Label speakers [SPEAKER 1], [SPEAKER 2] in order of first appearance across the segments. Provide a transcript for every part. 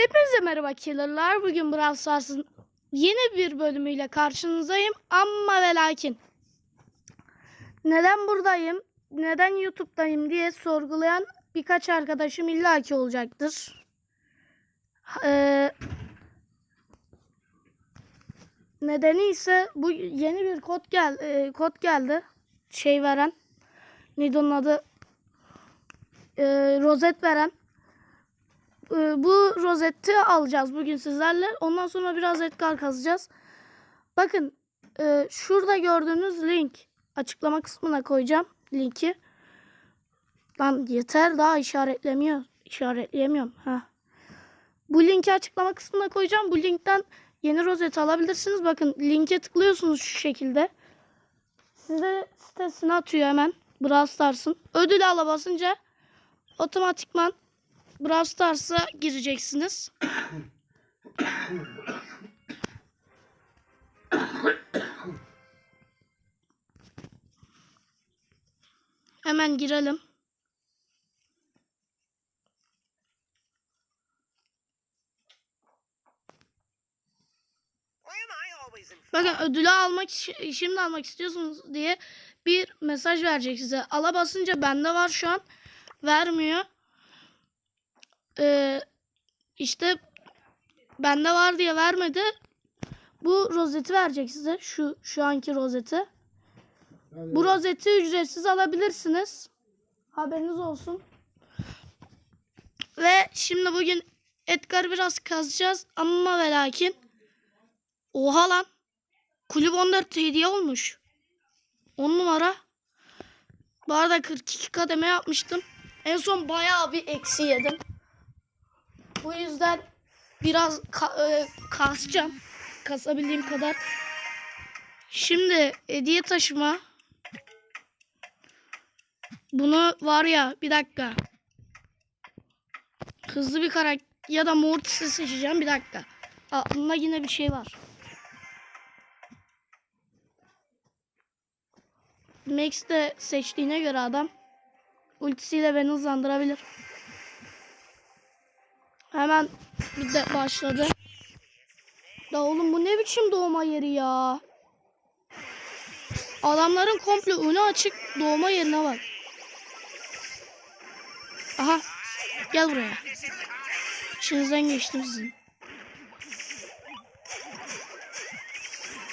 [SPEAKER 1] Hepinize merhaba killerlar. Bugün Brawl Stars'ın yeni bir bölümüyle karşınızdayım. Ama ve lakin. Neden buradayım, neden YouTube'dayım diye sorgulayan birkaç arkadaşım illaki olacaktır. Ee, nedeni ise bu yeni bir kod gel e, kod geldi. Şey veren. Neydi onun adı? Ee, rozet veren. Ee, bu rozeti alacağız bugün sizlerle. Ondan sonra biraz Edgar kazacağız. Bakın e, şurada gördüğünüz link açıklama kısmına koyacağım linki. Lan yeter daha işaretlemiyor. İşaretleyemiyorum. Ha. Bu linki açıklama kısmına koyacağım. Bu linkten yeni rozet alabilirsiniz. Bakın linke tıklıyorsunuz şu şekilde. Size sitesine atıyor hemen. Brawl Stars'ın. Ödül ala basınca otomatikman Brawl Stars'a gireceksiniz. Hemen girelim. Bakın ödülü almak şi- şimdi almak istiyorsunuz diye bir mesaj verecek size. Ala basınca bende var şu an. Vermiyor. Ee, işte bende var diye vermedi. Bu rozeti verecek size. Şu şu anki rozeti. Bu rozeti ücretsiz alabilirsiniz. Haberiniz olsun. Ve şimdi bugün Edgar biraz kazacağız ama ve lakin Oha lan. Kulüp 14 hediye olmuş. 10 numara. Bu arada 42 kademe yapmıştım. En son bayağı bir eksi yedim. Bu yüzden biraz ka- e, kasacağım. Kasabildiğim kadar. Şimdi hediye taşıma. Bunu var ya bir dakika. Hızlı bir karakter ya da Mortis'i seçeceğim bir dakika. Aklımda yine bir şey var. Max de seçtiğine göre adam ultisiyle beni hızlandırabilir. Hemen bir de başladı. Da oğlum bu ne biçim doğma yeri ya? Adamların komple önü açık doğma yerine bak. Aha gel buraya. İçinizden geçtim sizin.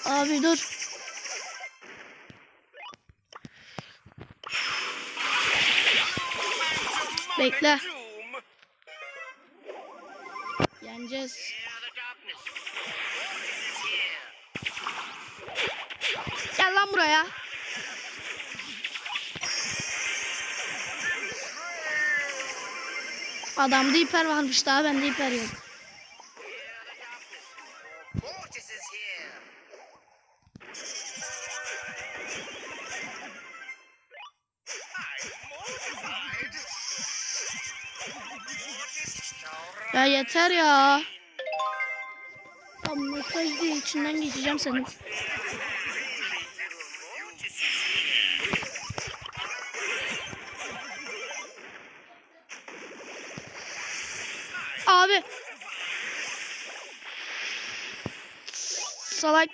[SPEAKER 1] Abi dur. Bekle. Yeneceğiz. Gel lan buraya. Adamda hiper varmış daha bende hiper yok. Ya yeter ya. Ya mesaj diye içinden geçeceğim senin. Abi. Salak.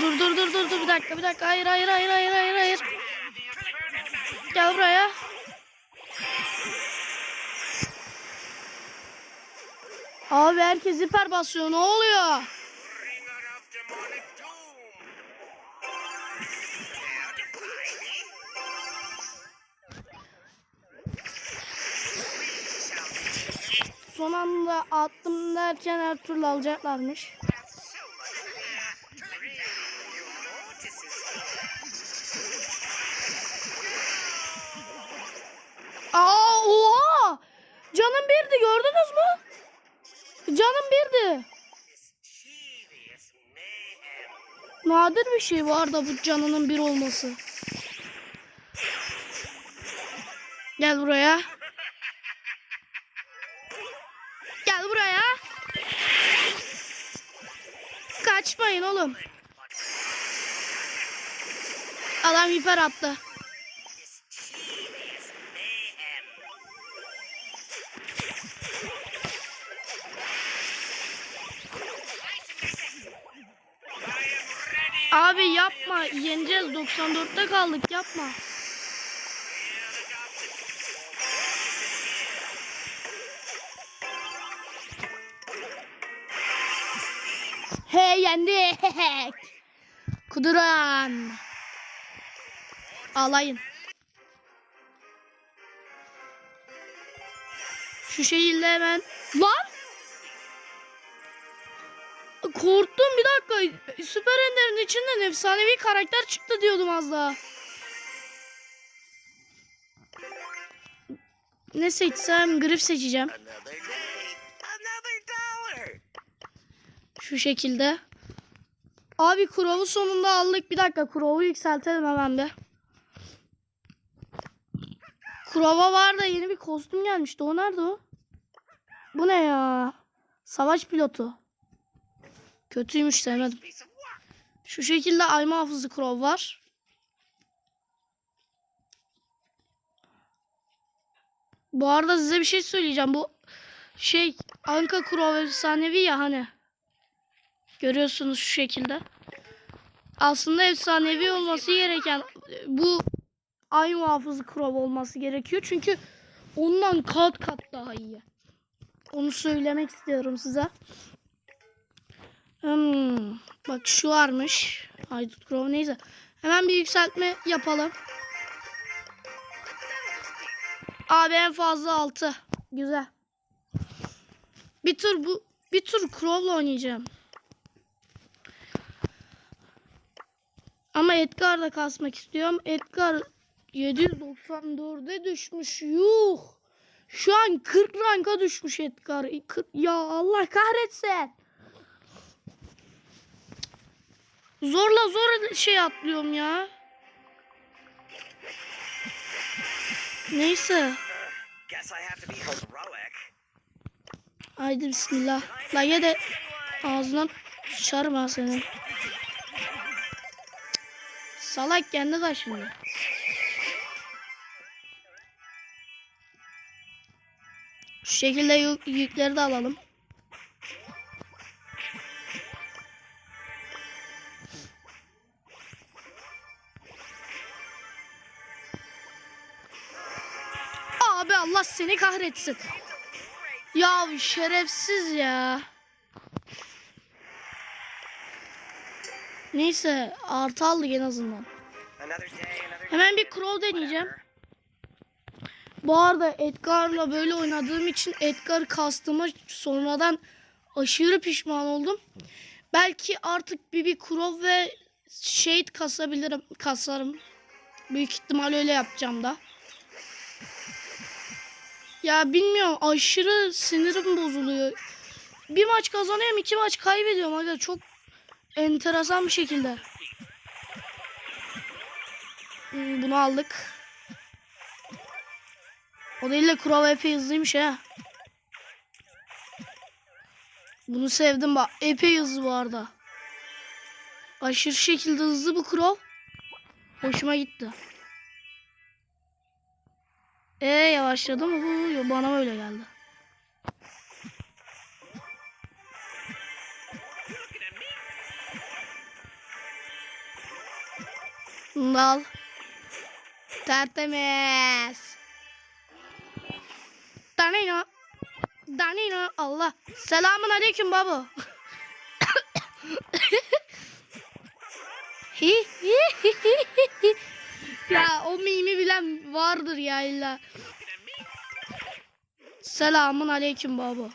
[SPEAKER 1] Dur dur dur dur dur bir dakika bir dakika hayır hayır hayır hayır hayır hayır. Gel buraya. Abi herkes hiper basıyor ne oluyor? Son anda attım derken her türlü alacaklarmış. Aa oha! Canım birdi gördünüz mü? Canım birdi. Nadir bir şey var da bu canının bir olması. Gel buraya. Gel buraya. Kaçmayın oğlum. Adam hiper attı. Yapma. Yeneceğiz. 94'te kaldık. Yapma. Hey yendik. Kuduran. Alayın. Şu şekilde hemen. Lan! Korktum dakika. Süper Ender'in içinden efsanevi karakter çıktı diyordum az daha. Ne seçsem grif seçeceğim. Şu şekilde. Abi Kurov'u sonunda aldık. Bir dakika Kurov'u yükseltelim hemen bir. Kurov'a var da yeni bir kostüm gelmişti. O nerede o? Bu ne ya? Savaş pilotu. Kötüymüş sevmedim. Şu şekilde ay muhafızı Kurov var. Bu arada size bir şey söyleyeceğim. Bu şey Anka Kurov efsanevi ya hani. Görüyorsunuz şu şekilde. Aslında efsanevi olması gereken bu ay muhafızı Kurov olması gerekiyor. Çünkü ondan kat kat daha iyi. Onu söylemek istiyorum size. Hmm, bak şu varmış. Haydut Grove neyse. Hemen bir yükseltme yapalım. Abi en fazla 6. Güzel. Bir tur bu bir tur Crow'la oynayacağım. Ama Edgar'da kasmak istiyorum. Edgar 794'e düşmüş. Yuh. Şu an 40 ranka düşmüş Edgar. 40 Ya Allah kahretsin. Zorla zor şey atlıyorum ya. Neyse. Haydi bismillah. La ye de ağzından sıçarım ha senin. Salak kendi kaşındı. Şu şekilde yük- yükleri de alalım. Allah seni kahretsin. Ya şerefsiz ya. Neyse artı aldık en azından. Hemen bir crow deneyeceğim. Bu arada Edgar'la böyle oynadığım için Edgar kastığıma sonradan aşırı pişman oldum. Belki artık bir bir crow ve shade kasabilirim, kasarım. Büyük ihtimal öyle yapacağım da. Ya bilmiyorum aşırı sinirim bozuluyor. Bir maç kazanıyorum iki maç kaybediyorum. Aga çok enteresan bir şekilde. Hmm, Bunu aldık. O değil de Kurava epey hızlıymış ha. Bunu sevdim bak. Epey hızlı bu arada. Aşırı şekilde hızlı bu Kurov. Hoşuma gitti. E yavaşladı mı bu? Bana öyle geldi. Al. Tertemiz. Danino. Danino. Allah. Selamun aleyküm baba. Hi. Ya o mimi bilen vardır ya illa. Selamun aleyküm baba.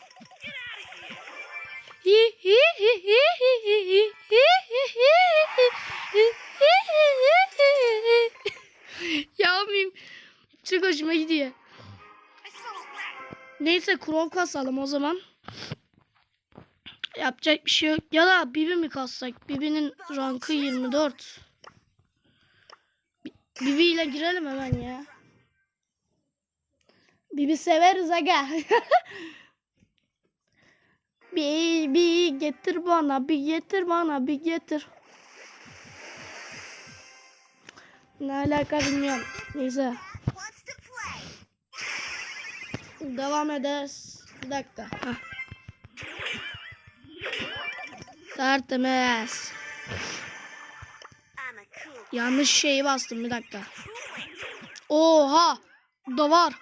[SPEAKER 1] Hi, hi, hi, hi, hi, hi, hi, hi, hi, hi, hi, hi. ya mim çok hoşuma gidiyor. Neyse krov kasalım o zaman. Yapacak bir şey yok. Ya da Bibi mi kassak? Bibi'nin rankı 24. Bi- Bibi ile girelim hemen ya. Bibi severiz aga. bir, getir bana, bir getir bana, bir getir. Ne alaka bilmiyorum. Neyse. Devam ederiz. Bir dakika. Hah. Tertemiz. Yanlış şeyi bastım bir dakika. Oha! Da var.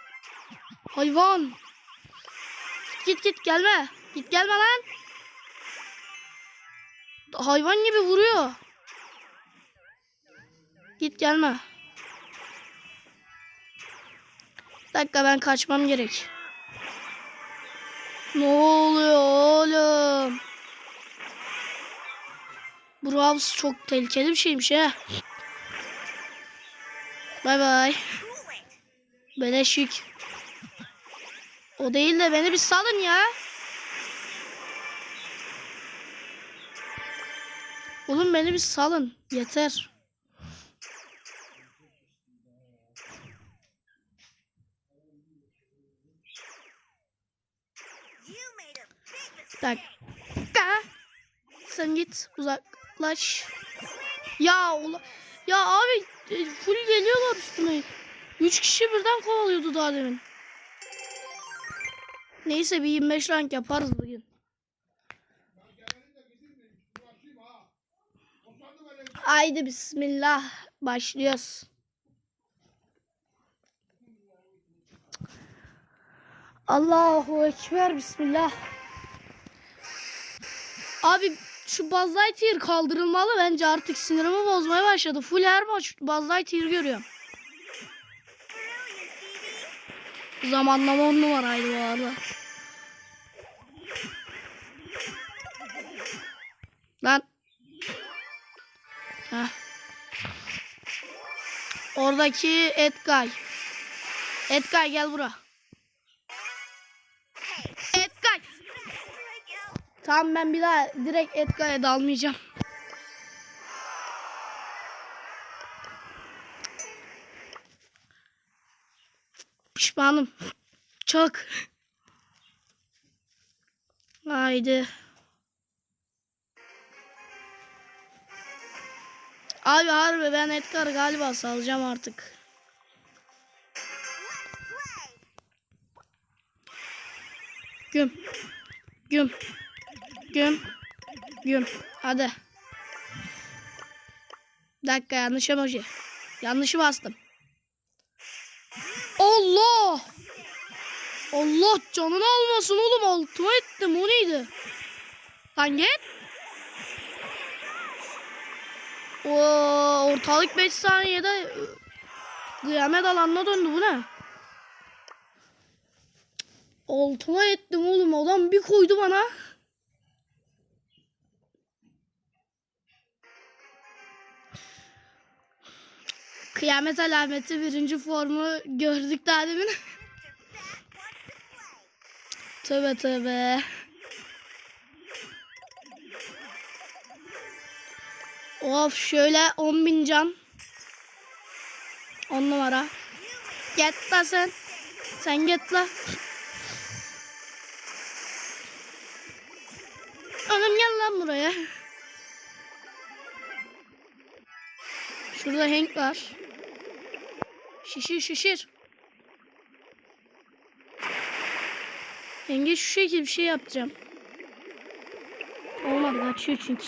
[SPEAKER 1] Hayvan. Git git gelme. Git gelme lan. Hayvan gibi vuruyor. Git gelme. Bir dakika ben kaçmam gerek. Ne oluyor oğlum? Braves çok tehlikeli bir şeymiş ha. Bay bay. Beleşik. O değil de beni bir salın ya. Oğlum beni bir salın. Yeter. Dakika. Sen git uzaklaş. Ya ula ya abi full geliyorlar üstüme. Üç kişi birden kovalıyordu daha demin. Neyse bir 25 rank yaparız bugün. Haydi bismillah başlıyoruz. Allahu ekber bismillah. Abi şu Buzz Lightyear kaldırılmalı bence artık sinirimi bozmaya başladı. Full her maç Buzz Lightyear görüyorum. Zamanlama on numaraydı bu arada. Lan. Heh. Oradaki Edgay. Edgay gel bura. Tamam ben bir daha direkt Edgar'a dalmayacağım. Pişmanım. Çok. Haydi. Abi harbi ben Edgar galiba salacağım artık. Güm. Güm. Güm. Güm. Hadi. Bir dakika yanlış emoji. Yanlışı bastım. Allah! Allah canını almasın oğlum altıma ettim o neydi? Lan git. Oo, ortalık 5 saniyede ıı, kıyamet alanına döndü bu ne? Altıma ettim oğlum adam bir koydu bana. Kıyamet alameti birinci formu gördük daha demin. tövbe tövbe. Of şöyle 10 bin can. 10 numara. Git la sen. Sen git la. Oğlum gel lan buraya. Şurada Hank var. Şişir şişir. Hank'e şu şekilde bir şey yapacağım. Olmadı kaçıyor çünkü.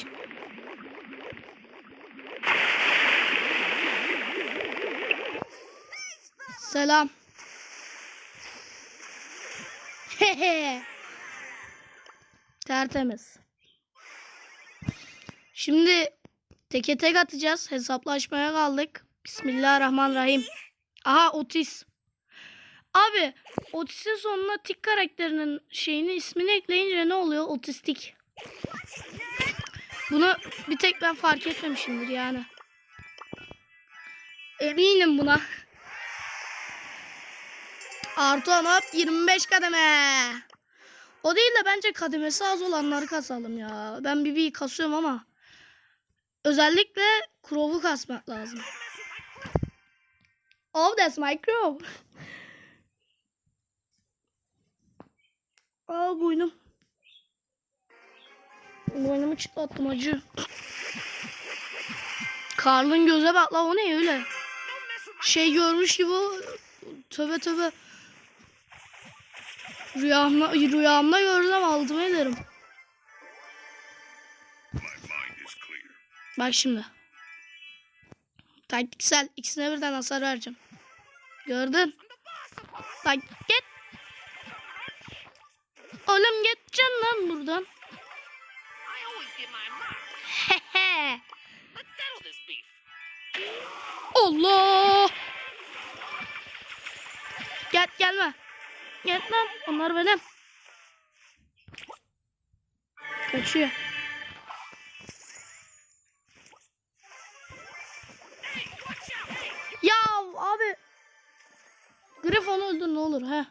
[SPEAKER 1] Selam. Hehe. Tertemiz. Şimdi teke tek atacağız. Hesaplaşmaya kaldık. Bismillahirrahmanirrahim. Aha Otis. Abi Otis'in sonuna tik karakterinin şeyini ismini ekleyince ne oluyor? Otistik. Bunu bir tek ben fark etmemişimdir yani. Eminim buna. Artı hop 25 kademe. O değil de bence kademesi az olanları kasalım ya. Ben BB'yi kasıyorum ama özellikle Crow'u kasmak lazım. Oh that's my crow. Aa boynum. Boynumu çıtlattım acı. Karl'ın göze bak la o ne öyle? Şey görmüş gibi o- tövbe tövbe. Rüyamda, rüyamda gördüm altıma ederim. Bak şimdi. Taktiksel. ikisine birden hasar vereceğim. Gördün. Bak git. Oğlum geçeceksin lan buradan. Allah. Gel gelme. Gel lan. Onlar benim. Kaçıyor. Griffon öldü ne olur ha.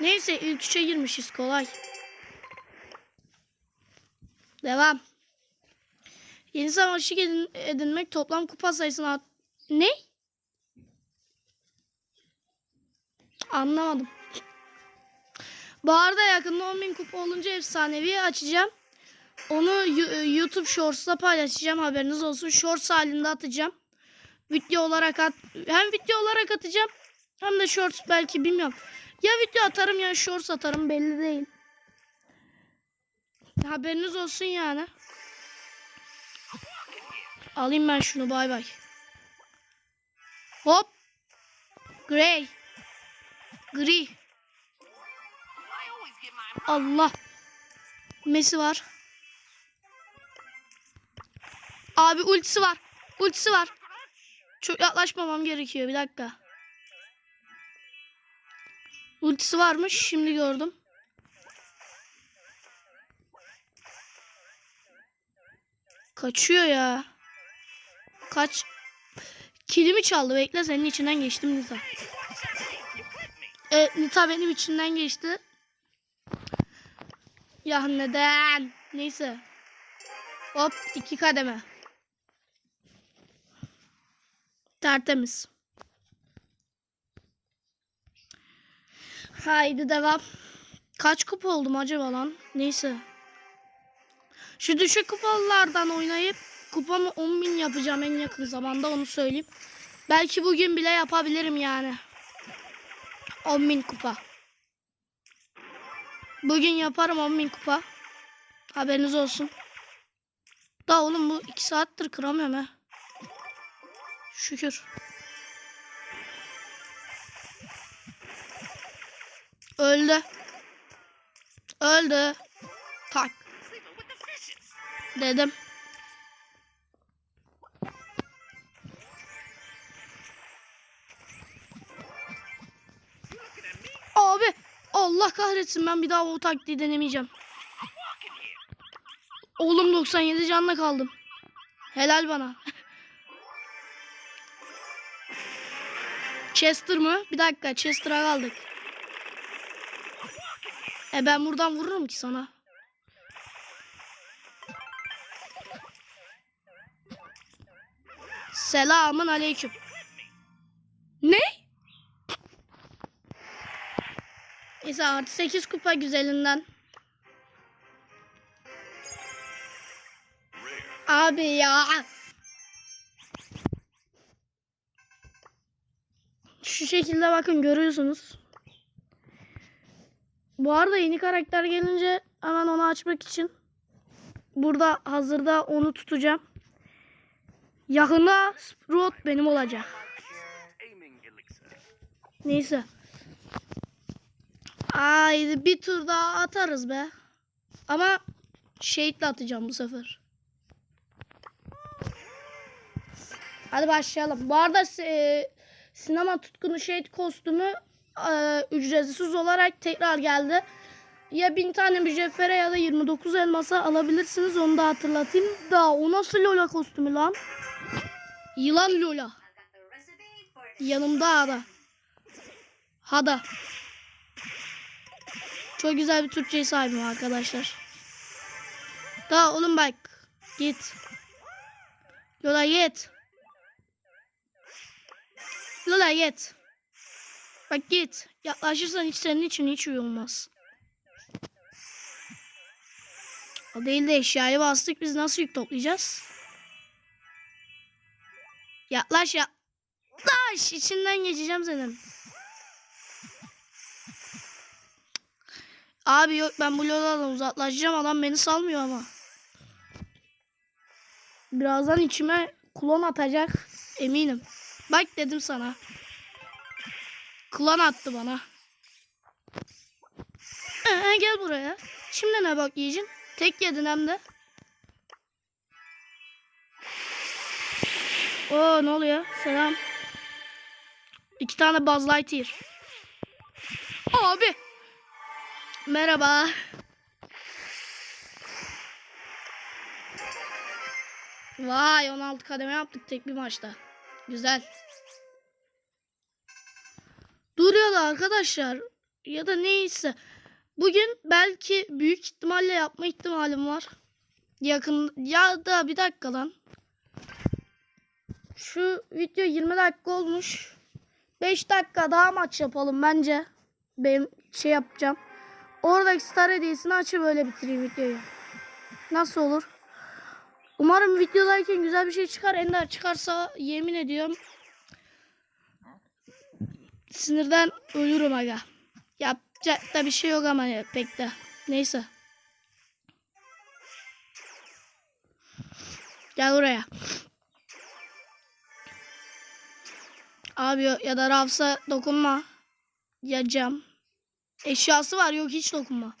[SPEAKER 1] Neyse ilk üçe girmişiz kolay. Devam. Yeni savaşçı edin, edinmek toplam kupa sayısını at... Ne? Anlamadım. Bu arada yakında 10.000 kupa olunca efsanevi açacağım. Onu Yu- YouTube Shorts'ta paylaşacağım haberiniz olsun. Shorts halinde atacağım. Video olarak at hem video olarak atacağım hem de Shorts belki bilmiyorum. Ya video atarım ya Shorts atarım belli değil. Haberiniz olsun yani. Alayım ben şunu bay bay. Hop. Grey. Gri. Allah. Messi var. Abi ultisi var. Ultisi var. Çok yaklaşmamam gerekiyor. Bir dakika. Ultisi varmış. Şimdi gördüm. Kaçıyor ya. Kaç. Kilimi çaldı. Bekle senin içinden geçtim Nita. Evet Nita benim içinden geçti. Ya neden? Neyse. Hop iki kademe. Tertemiz. Haydi devam. Kaç kupa oldum acaba lan? Neyse. Şu düşük kupalardan oynayıp kupamı 10.000 yapacağım en yakın zamanda onu söyleyeyim. Belki bugün bile yapabilirim yani. 10.000 kupa. Bugün yaparım 10.000 kupa. Haberiniz olsun. Da oğlum bu 2 saattir kıramıyorum ha. Şükür. Öldü. Öldü. Tak dedim. Abi Allah kahretsin ben bir daha o taktiği denemeyeceğim. Oğlum 97 canla kaldım. Helal bana. Chester mı? Bir dakika Chester'a kaldık. E ben buradan vururum ki sana. Selamın aleyküm. Ne? Neyse artı 8 kupa güzelinden. Abi ya. Şu şekilde bakın görüyorsunuz. Bu arada yeni karakter gelince hemen onu açmak için burada hazırda onu tutacağım. Yakında Sprout benim olacak. Neyse. Haydi bir tur daha atarız be. Ama şehitle atacağım bu sefer. Hadi başlayalım. Bu arada e, sinema tutkunu şehit kostümü e, ücretsiz olarak tekrar geldi. Ya 1000 tane mücevhere ya da 29 elmasa alabilirsiniz. Onu da hatırlatayım. Da o nasıl Lola kostümü lan? Yılan Lola. Yanımda Ada. Hada. Çok güzel bir Türkçe sahibim arkadaşlar. Daha oğlum bak. Git. Lola git. Lola git. Bak git. Yaklaşırsan hiç senin için hiç iyi olmaz. O değil de eşyayı bastık. Biz nasıl yük toplayacağız? Yaklaş ya. Yaklaş. İçinden geçeceğim senin. Abi yok ben bu Lola'dan uzaklaşacağım. Adam beni salmıyor ama. Birazdan içime klon atacak. Eminim. Bak dedim sana. Klan attı bana. Ee, gel buraya. Şimdi ne bak yiyeceksin? Tek yedin hem de. Oo ne oluyor? Selam. İki tane Buzz Lightyear. Abi. Merhaba. Vay 16 kademe yaptık tek bir maçta. Güzel. Duruyordu arkadaşlar. Ya da neyse. Bugün belki büyük ihtimalle yapma ihtimalim var. Yakın ya da bir dakika lan. Şu video 20 dakika olmuş. 5 dakika daha maç yapalım bence. Ben şey yapacağım. Oradaki star hediyesini açıp böyle bitireyim videoyu. Nasıl olur? Umarım videodayken güzel bir şey çıkar. Ender çıkarsa yemin ediyorum sinirden ölürüm aga. Yapacak da bir şey yok ama pek de. Neyse. Gel buraya. Abi ya da Rafs'a dokunma. Ya cam. Eşyası var yok hiç dokunma.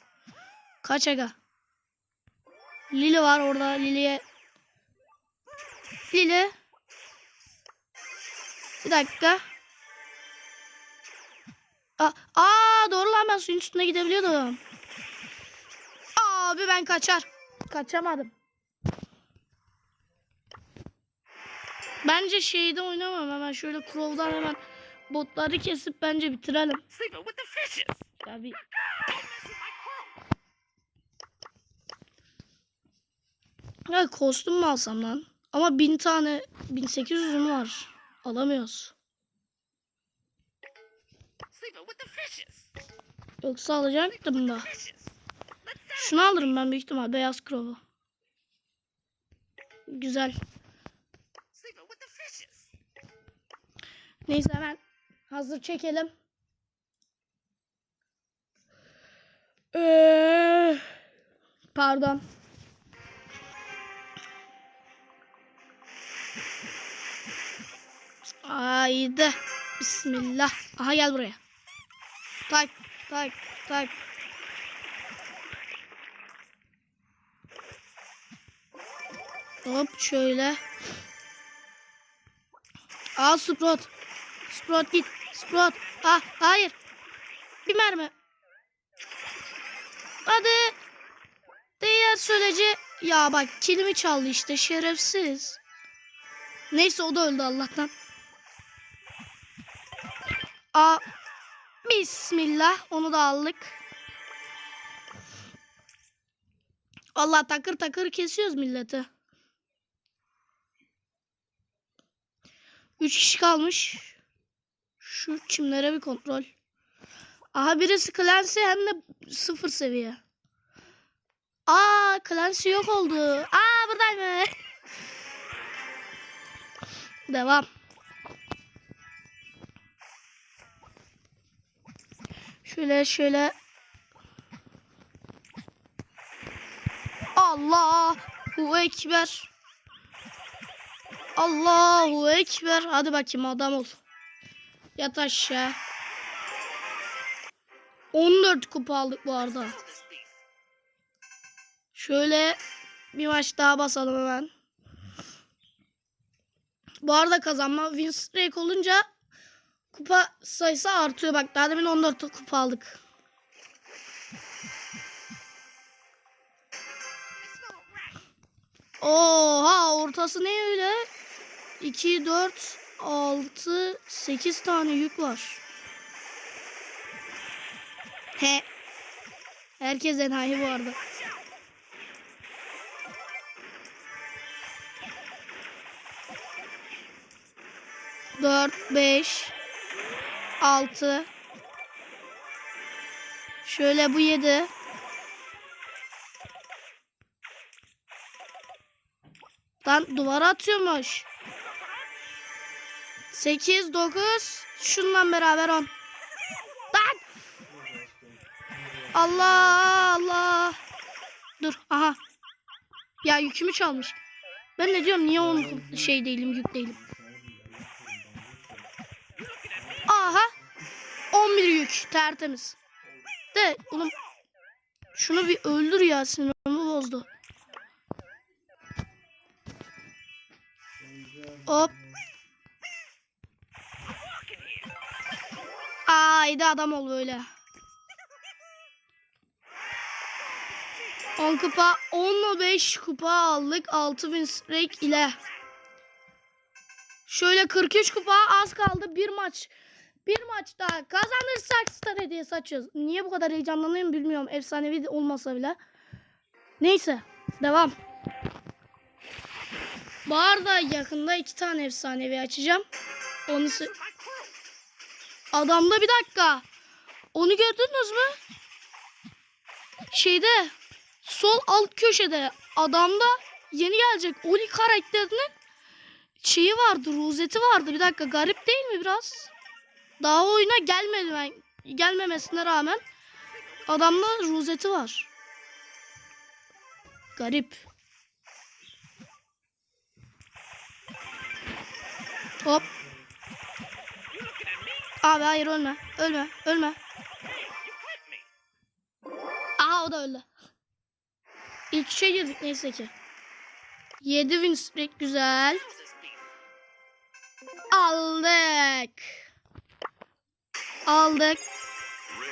[SPEAKER 1] Kaç aga. Lili var orada. Lili'ye Lili. Bir dakika. Aa, aa doğru lan ben suyun üstüne gidebiliyordum. Abi ben kaçar. Kaçamadım. Bence şeyde oynamam hemen şöyle Crow'dan hemen botları kesip bence bitirelim. Bir... Ya kostüm mü alsam lan? Ama bin tane 1800'üm var. Alamıyoruz. Yoksa alacaktım da. Şunu alırım ben büyük ihtimal. Beyaz Crow'u. Güzel. Neyse hemen hazır çekelim. Ee, pardon. Haydi. Bismillah. Aha gel buraya. Tak tak tak. Hop şöyle. Al Sprout. Sprout git. Sprout. Ah hayır. Bir mermi. Hadi. Diğer süreci. Ya bak kilimi çaldı işte şerefsiz. Neyse o da öldü Allah'tan. Aa. Bismillah. Onu da aldık. Allah takır takır kesiyoruz milleti. Üç kişi kalmış. Şu çimlere bir kontrol. Aha birisi Clancy hem de sıfır seviye. Aa Clancy yok oldu. Aa buradaymış. Devam. Şöyle şöyle. Allahu Ekber. Allahu Ekber. Hadi bakayım adam ol. Yat aşağı. 14 kupa aldık bu arada. Şöyle bir maç daha basalım hemen. Bu arada kazanma win streak olunca kupa sayısı artıyor. Bak daha demin 14 kupa aldık. Oha ortası ne öyle? 2, 4, 6, 8 tane yük var. He. Herkes enayi bu arada. Dört, beş, altı. Şöyle bu yedi. Lan duvara atıyormuş. 8, 9. Şundan beraber 10. Lan. Allah Allah. Dur aha. Ya yükümü çalmış. Ben ne diyorum niye onun şey değilim yük değilim. 11 yük tertemiz. De oğlum şunu bir öldür ya sinirimi bozdu. Hop. Haydi adam ol böyle. 10 kupa 10 5 kupa aldık 6000 streak ile. Şöyle 43 kupa az kaldı bir maç. Bir maç daha kazanırsak star hediyesi açıyoruz. Niye bu kadar heyecanlanıyorum bilmiyorum. Efsanevi olmasa bile. Neyse devam. Bu arada yakında iki tane efsanevi açacağım. Onu Adamda bir dakika. Onu gördünüz mü? Şeyde sol alt köşede adamda yeni gelecek Oli karakterinin şeyi vardı, rozeti vardı. Bir dakika garip değil mi biraz? Daha oyuna gelmedi ben gelmemesine rağmen adamda rozeti var. Garip. Hop. Abi hayır ölme. Ölme. Ölme. Aha o da öldü. İlk şey girdik neyse ki. 7 win streak güzel. Aldık. Aldık.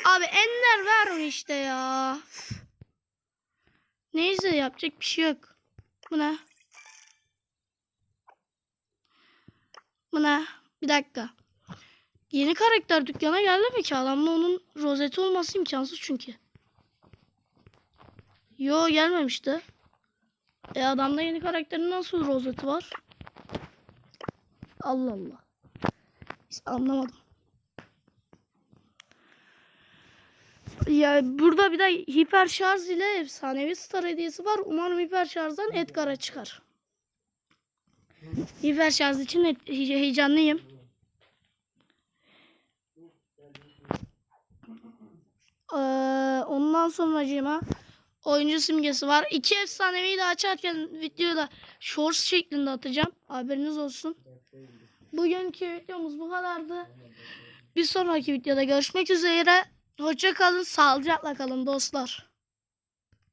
[SPEAKER 1] Abi enler verme işte ya. Neyse yapacak bir şey yok. Bu ne? Bu ne? Bir dakika. Yeni karakter dükkana geldi mi ki? Adamda onun rozeti olması imkansız çünkü. Yo gelmemişti. E adamda yeni karakterin nasıl rozeti var? Allah Allah. Hiç anlamadım. Ya burada bir de hiper şarj ile efsanevi star hediyesi var. Umarım hiper şarjdan Edgar'a çıkar. Hiper şarj için he- he- heyecanlıyım. Ee, ondan sonracığıma oyuncu simgesi var. İki efsanevi de açarken videoda shorts şeklinde atacağım. Haberiniz olsun. Bugünkü videomuz bu kadardı. Bir sonraki videoda görüşmek üzere. Hoşça kalın, sağlıcakla kalın dostlar.